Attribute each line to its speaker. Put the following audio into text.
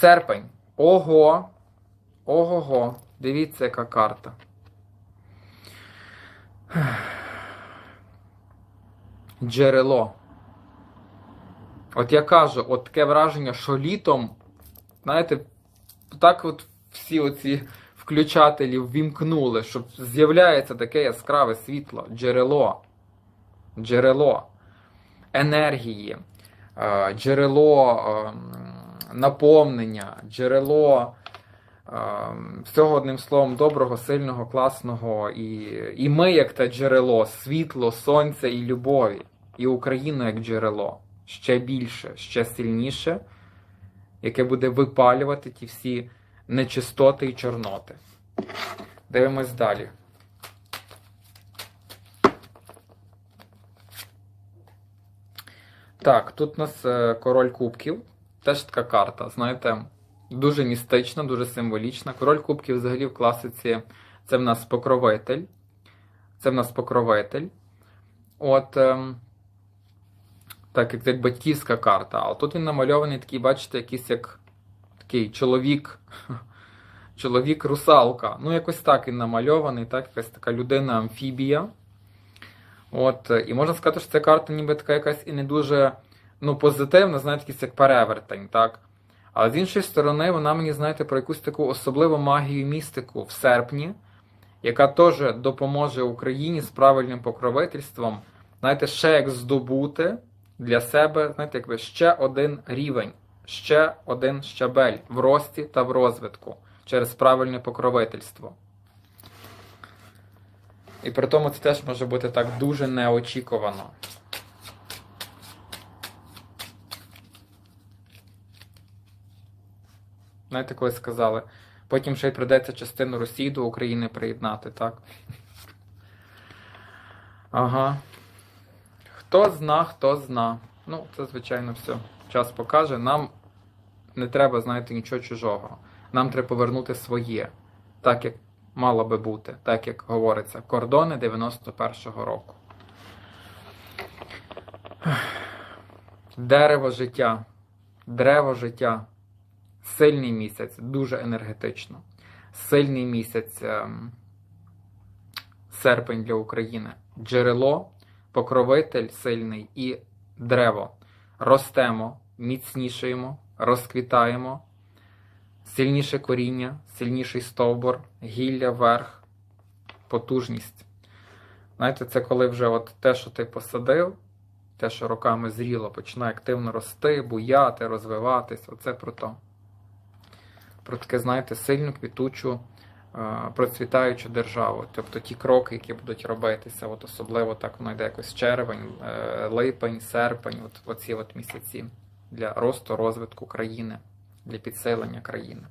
Speaker 1: Серпень. Ого. Ого-го. Дивіться, яка карта. Джерело. От я кажу, от таке враження, що літом, знаєте, так от всі оці включателі ввімкнули, що з'являється таке яскраве світло, джерело. Джерело енергії, е, джерело е, наповнення, джерело е, всього одним словом доброго, сильного, класного. І, і ми, як те джерело, світло, сонця і любові, і Україну як джерело ще більше, ще сильніше, яке буде випалювати ті всі нечистоти і чорноти. Дивимось далі. Так, тут у нас е, король кубків. Теж така карта, знаєте, дуже містична, дуже символічна. Король кубків взагалі в класиці це в нас покровитель. Це в нас покровитель. От, ем, так, як, як батьківська карта. А тут він намальований такий, бачите, якийсь як такий чоловік. Чоловік-русалка. Ну, якось так він намальований, так, якась така людина-амфібія. От, і можна сказати, що ця карта ніби така якась і не дуже ну, позитивна, знаєте, якийсь як перевертень, так? Але з іншої сторони, вона мені, знаєте, про якусь таку особливу магію містику в серпні, яка теж допоможе Україні з правильним покровительством, знаєте, ще як здобути для себе, знаєте, якби ще один рівень, ще один щабель в рості та в розвитку через правильне покровительство. І при тому це теж може бути так дуже неочікувано. Знаєте, коли сказали, потім ще й прийдеться частину Росії до України приєднати, так? Ага. Хто зна, хто зна. Ну, це, звичайно, все. Час покаже. Нам не треба, знаєте, нічого чужого. Нам треба повернути своє, так як мало би бути, так як говориться, кордони 91-го року. Дерево життя, древо життя. Сильний місяць, дуже енергетично. Сильний місяць ем, серпень для України. Джерело, покровитель сильний і древо. Ростемо, міцнішаємо, розквітаємо. Сильніше коріння, сильніший стовбур, гілля, верх, потужність. Знаєте, це коли вже от те, що ти посадив, те, що роками зріло, починає активно рости, буяти, розвиватись. Оце про то. Про таке, знаєте, сильну, квітучу, процвітаючу державу. Тобто ті кроки, які будуть робитися, от особливо так воно йде якось червень, е, липень, серпень, от оці от місяці для росту, розвитку країни, для підсилення країни.